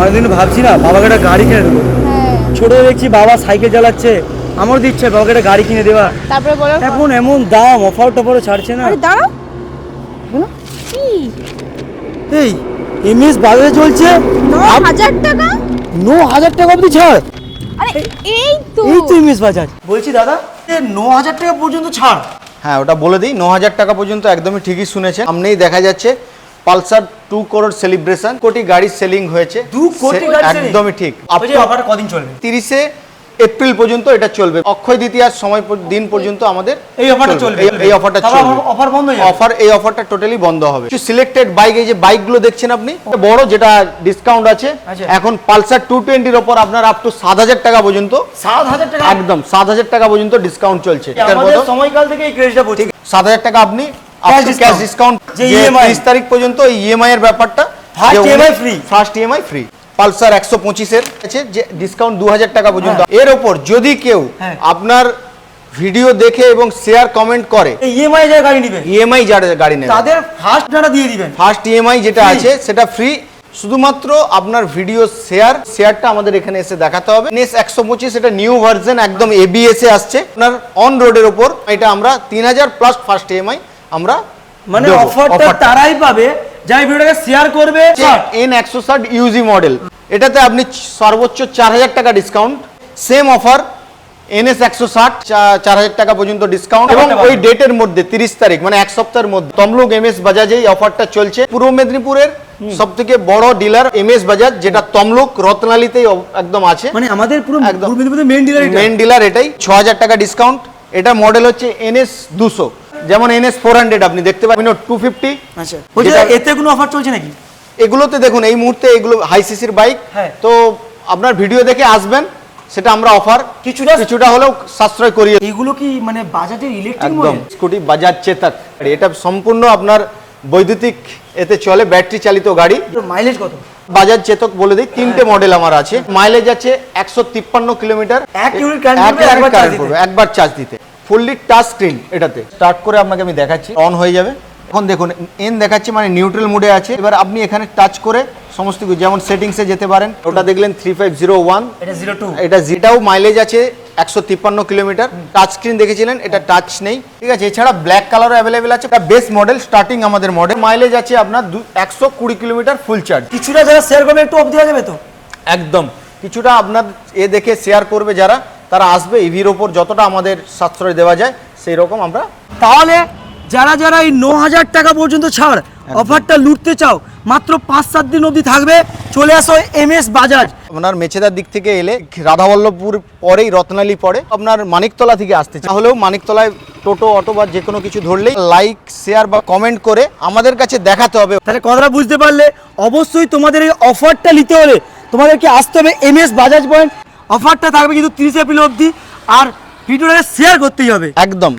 অনেকদিন ভাবছি না বাবাকে একটা গাড়ি কিনে দেবো। হ্যাঁ। ছোট দেখছি বাবা সাইকেল চালাচ্ছে আমারও দিচ্ছে বাবাকে একটা গাড়ি কিনে দেওয়া। তারপরে বলো। এখন এমন দাম অফার টফারও ছাড়ছে না। আরে দাঁড়াও। এই এমএস বাজারে চলছে। ন হাজার টাকা? ন হাজার টাকা অবধি ছাড়। আরে এই তো। এই তো এমএস বাজার। বলছি দাদা ন হাজার টাকা পর্যন্ত ছাড়। হ্যাঁ ওটা বলে দিই ন হাজার টাকা পর্যন্ত একদমই ঠিকই শুনেছেন। সামনেই দেখা যাচ্ছে পালসার টু করোড় সেলিব্রেশন কোটি গাড়ি সেলিং হয়েছে। দু কোটি? একদমই ঠিক। বলছি কদিন চলবে? তিরিশে এপ্রিল পর্যন্ত এটা চলবে। অক্ষয় দ্বিতীয়ার সময় দিন পর্যন্ত আমাদের এই অফারটা চলবে। এই- অফারটা চলবে। অফার বন্ধ হয়ে? অফার এই অফারটা টোটালি বন্ধ হবে। কিছু সিলেক্টেড বাইক এই যে বাইকগুলো দেখছেন আপনি বড় যেটা ডিসকাউন্ট আছে। আচ্ছা। এখন পালসার টু টোয়েন্টির ওপর আপনার আপ টু সাত হাজার টাকা পর্যন্ত সাত হাজার টাকা? একদম সাত হাজার টাকা পর্যন্ত ডিসকাউন্ট চলছে। সময়কাল থেকে এই ক্রেজটা সাত হাজার টাকা আপনি ক্যাশ ডিসকাউন্ট যে যে EMI তারিখ পর্যন্ত ইএমআই এর ব্যাপারটা First EMI free। First EMI free Pulsar একশো পঁচিশের আছে যে ডিসকাউন্ট দু হাজার টাকা পর্যন্ত। এর ওপর যদি কেউ হ্যাঁ। আপনার ভিডিও দেখে এবং শেয়ার কমেন্ট করে ইএমআই যে গাড়ি নিবে। ইএমআই যারা গাড়ি নেবে। তাদের ফার্স্ট দিয়ে দিবেন। ফার্স্ট ইএমআই যেটা আছে সেটা ফ্রি শুধুমাত্র আপনার ভিডিও শেয়ার শেয়ারটা আমাদের এখানে এসে দেখাতে হবে। নেস একশো পঁচিশ এটা নিউ ভার্সন একদম এবিএস এ আসছে। আপনার অন রোডের ওপর এটা আমরা তিন হাজার প্লাস ফার্স্ট ইএমআই আমরা মানে অফারটা তারাই পাবে যাই ভিডিওটাকে শেয়ার করবে। এন একশো ষাট ইউজি মডেল এটাতে আপনি সর্বোচ্চ চার হাজার টাকা ডিসকাউন্ট সেম অফার এনএস একশো ষাট চার হাজার টাকা পর্যন্ত ডিসকাউন্ট এবং ওই ডেটের মধ্যে তিরিশ তারিখ মানে এক সপ্তাহের মধ্যে তমলুক এম এস বাজাজে এই অফারটা চলছে। পূর্ব মেদিনীপুরের সব থেকে বড় ডিলার এম এস বাজাজ যেটা তমলুক রত্নালিতেই একদম আছে। মানে আমাদের পুরো একদম। মেন ডিলার মেন ডিলার এটাই ছ হাজার টাকা ডিসকাউন্ট এটা মডেল হচ্ছে এনএস দুশো। যেমন এনএস ফোর হান্ড্রেড আপনি দেখতে পাবেন টু ফিফটি আচ্ছা। এতে কোনো অফার চলছে নাকি? এগুলোতে দেখুন এই মুহূর্তে এগুলো হাই সিসির বাইক হ্যাঁ। তো আপনার ভিডিও দেখে আসবেন সেটা আমরা অফার কিছুটা কিছুটা হলেও সাশ্রয় করিয়ে এগুলো কি মানে বাজাজের ইলেকট্রিক একদম মডেল স্কুটি বাজাজ চেতক। এটা সম্পূর্ণ আপনার বৈদ্যুতিক এতে চলে ব্যাটারি চালিত গাড়ি। মাইলেজ কত? বাজাজ চেতক বলে দিই তিনটে মডেল আমার আছে। মাইলেজ আছে একশো তিপ্পান্ন কিলোমিটার। এক ইউনিট। একবার চার্জ দিতে। ফুললি টাচ স্ক্রিন এটাতে। স্টার্ট করে আপনাকে আমি দেখাচ্ছি অন হয়ে যাবে। এখন দেখুন এন দেখাচ্ছি মানে নিউট্রাল মুডে আছে। এবার আপনি এখানে টাচ করে সমস্ত কিছু যেমন সেটিংসে যেতে পারেন ওটা দেখলেন থ্রি ফাইভ জিরো ওয়ান এটা জিরো টু এটা যেটাও মাইলেজ আছে একশো তিপ্পান্ন কিলোমিটার। টাচ স্ক্রিন দেখেছিলেন এটা টাচ নেই। ঠিক আছে এছাড়া ব্ল্যাক কালারও অ্যাভেলেবেল আছে। এটা বেস্ট মডেল স্টার্টিং আমাদের মডেল মাইলেজ আছে আপনার একশো কুড়ি কিলোমিটার ফুল চার্জ কিছুটা যারা শেয়ার করবে একটু অফ দেওয়া যাবে তো? একদম। কিছুটা আপনার এ দেখে শেয়ার করবে যারা। তারা আসবে ইভির ওপর যতটা আমাদের সাশ্রয় দেওয়া যায় সেই রকম আমরা তাহলে যারা যারা এই ন হাজার টাকা পর্যন্ত ছাড় অফারটা লুটতে চাও মাত্র পাঁচ সাত দিন অবধি থাকবে চলে আসো এম এস বাজাজ। আপনার মেছেদার দিক থেকে এলে রাধাবল্লভপুর পরেই রত্নালি পরে আপনার মানিকতলা থেকে আসতে চাই। তাহলেও মানিকতলায় টোটো অটো বা যে কোনো কিছু ধরলেই লাইক শেয়ার বা কমেন্ট করে আমাদের কাছে দেখাতে হবে। তাহলে কথাটা বুঝতে পারলে অবশ্যই তোমাদের এই অফারটা নিতে হলে তোমাদেরকে আসতে হবে এম এস বাজাজ পয়েন্ট। অফারটা থাকবে কিন্তু তিরিশ এপ্রিল অবধি আর ভিডিওটাকে শেয়ার করতেই হবে। একদম।